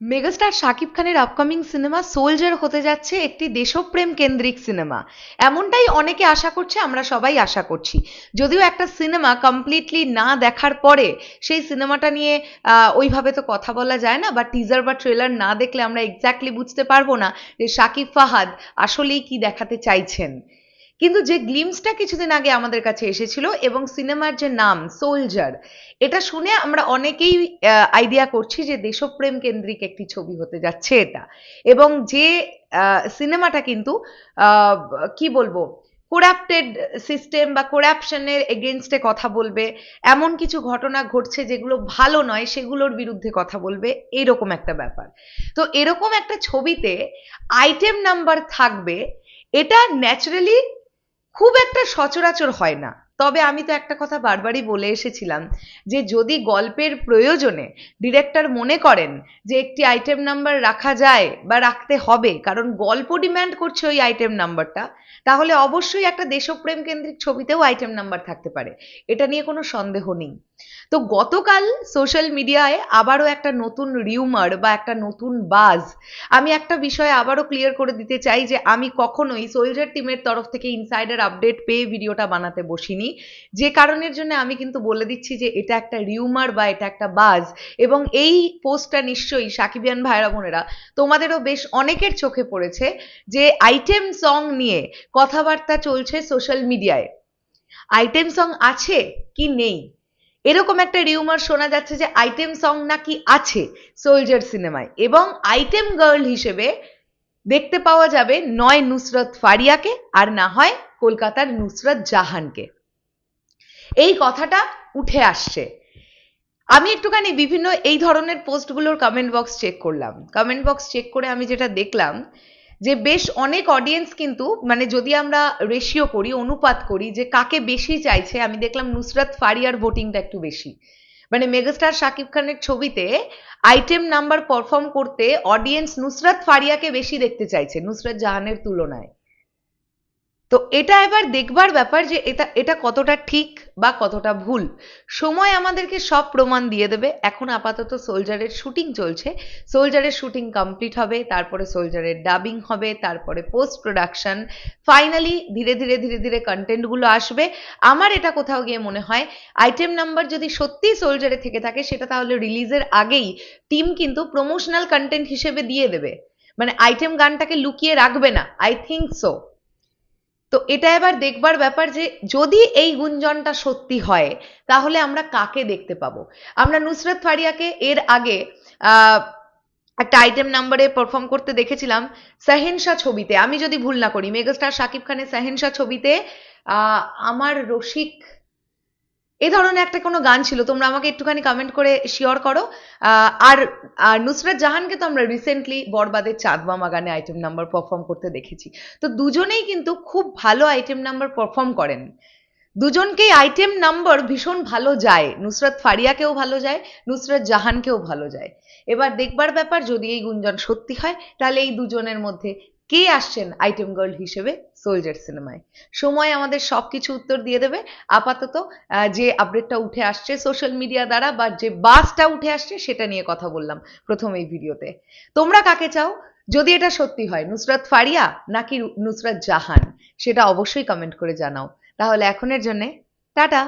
Megastar Shakib খানের upcoming cinema soldier হতে যাচ্ছে একটি দেশপ্রেম কেন্দ্রিক সিনেমা এমনটাই অনেকে আশা করছে, আমরা সবাই আশা করছি। যদিও একটা সিনেমা কমপ্লিটলি না দেখার পরে সেই সিনেমাটা নিয়ে ওইভাবে তো কথা বলা যায় না, বা টিজার বা ট্রেলার না দেখলে আমরা এক্স্যাক্টলি বুঝতে পারব না যে শাকিব ফাহাদ আসলেই কি দেখাতে চাইছেন। কিন্তু যে গ্লিমসটা কিছুদিন আগে আমাদের কাছে এসেছিল এবং সিনেমার যে নাম সোলজার এটা শুনে আমরা অনেকেই আইডিয়া করছি যে দেশপ্রেম কেন্দ্রিক একটি ছবি হতে যাচ্ছে এটা। এবং যে সিনেমাটা কিন্তু কি বলব কোরাপ্টেড সিস্টেম বা কোরাপশনের এগেনস্টে কথা বলবে, এমন কিছু ঘটনা ঘটছে যেগুলো ভালো নয়, সেগুলোর বিরুদ্ধে কথা বলবে, এরকম একটা ব্যাপার। তো এরকম একটা ছবিতে আইটেম নাম্বার থাকবে, এটা ন্যাচারালি খুব একটা সচরাচর হয় না। তবে আমি তো একটা কথা বারবারই বলে এসেছিলাম যে, যদি গল্পের প্রয়োজনে ডিরেক্টর মনে করেন যে, একটি আইটেম নাম্বার রাখা যায় বা রাখতে হবে, কারণ গল্প ডিম্যান্ড করছে ওই আইটেম নাম্বারটা তাহলে অবশ্যই একটা দেশপ্রেম কেন্দ্রিক ছবিতেও আইটেম নাম্বার থাকতে পারে। এটা নিয়ে কোনো সন্দেহ নেই। তো গতকাল সোশ্যাল মিডিয়ায় আবারও একটা নতুন রিউমার বা একটা নতুন বাজ আমি একটা বিষয় আবারও ক্লিয়ার করে দিতে চাই যে আমি কখনোই সোলজার টিমের তরফ থেকে ইনসাইডার আপডেট পেয়ে ভিডিওটা বানাতে বসিনি। যে কারণের জন্য আমি কিন্তু বলে দিচ্ছি যে এটা একটা রিউমার বা এটা একটা বাজ এবং এই পোস্টটা নিশ্চয়ই সাকিবিয়ান ভাইরা বোনেরা তোমাদেরও বেশ অনেকের চোখে পড়েছে যে আইটেম সং নিয়ে কথাবার্তা চলছে সোশ্যাল মিডিয়ায় আইটেম সং আছে কি নেই? এরকম একটা রিউমার শোনা যাচ্ছে যে আইটেম সং নাকি আছে সোলজার সিনেমায় এবং আইটেম গার্ল হিসেবে দেখতে পাওয়া যাবে নয় নুসরত ফারিয়াকে আর না হয় কলকাতার নুসরত জাহানকে। এই কথাটা উঠে আসছে। আমি একটুখানি বিভিন্ন এই ধরনের পোস্টগুলোর কমেন্ট বক্স চেক করলাম। কমেন্ট বক্স চেক করে আমি যেটা দেখলাম যে বেশ অনেক অডিয়েন্স কিন্তু মানে যদি আমরা রেশিও করি, অনুপাত করি যে কাকে বেশি চাইছে, আমি দেখলাম নুসরাত ফারিয়ার ভোটিংটা একটু বেশি। মানে মেগাস্টার শাকিব খানের ছবিতে আইটেম নাম্বার পারফর্ম করতে অডিয়েন্স নুসরাত ফারিয়াকে বেশি দেখতে চাইছে, নুসরাত জাহানের তুলনায়। তো এটা এবার দেখবার ব্যাপার যে এটা এটা কতটা ঠিক বা কতটা ভুল। সময় আমাদেরকে সব প্রমাণ দিয়ে দেবে। এখন আপাতত সোলজারের শুটিং চলছে। সোলজারের শুটিং কমপ্লিট হবে, তারপরে সোলজারের ডাবিং হবে, তারপরে পোস্ট প্রোডাকশন ফাইনালি ধীরে ধীরে ধীরে ধীরে কন্টেন্টগুলো আসবে। আমার এটা কোথাও গিয়ে মনে হয়, আইটেম নাম্বার যদি সত্যিই সোলজারে থেকে থাকে, সেটা তাহলে রিলিজের আগেই টিম কিন্তু প্রমোশনাল কন্টেন্ট হিসেবে দিয়ে দেবে। মানে আইটেম গানটাকে লুকিয়ে রাখবে না। I think so. তো এটা এবার দেখবার ব্যাপার যে যদি এই গুঞ্জনটা সত্যি হয়, তাহলে আমরা কাকে দেখতে পাবো? আমরা নুসরত ফারিয়াকে এর আগে একটা আইটেম নাম্বারে পারফর্ম করতে দেখেছিলাম সাহেনশা ছবিতে। আমি যদি ভুল না করি, মেগাস্টার শাকিব খানের সাহেনশা ছবিতে আমার রসিক এই ধরনের একটা কোনো গান ছিল, তোমরা আমাকে একটুখানি কমেন্ট করে শিওর করো। আর নুসরাত জাহানকে তো আমরা রিসেন্টলি বরবাদের চাঁদমামা গানে আইটেম নাম্বার পারফর্ম করতে দেখেছি। তো দুজনেই কিন্তু খুব ভালো আইটেম নাম্বার পারফর্ম করেন। দুজনকেই আইটেম নাম্বার ভীষণ ভালো যায়। নুসরাত ফারিয়াকেও ভালো যায়, নুসরাত জাহানকেও ভালো যায়। এবার দেখবার ব্যাপার, যদি এই গুঞ্জন সত্যি হয়, তাহলে এই দুজনের মধ্যে কে আসছেন আইটেম গার্ল হিসেবে সোলজার সিনেমায়? সময় আমাদের সবকিছু উত্তর দিয়ে দেবে। আপাতত যে আপডেটটা উঠে আসছে সোশ্যাল মিডিয়া দ্বারা বা যে বাসটা উঠে আসছে সেটা নিয়ে কথা বললাম প্রথম এই ভিডিওতে। তোমরা কাকে চাও? যদি এটা সত্যি হয়, নুসরাত ফারিয়া নাকি নুসরাত জাহান? সেটা অবশ্যই কমেন্ট করে জানাও। তাহলে এখনের জন্যে টাটা!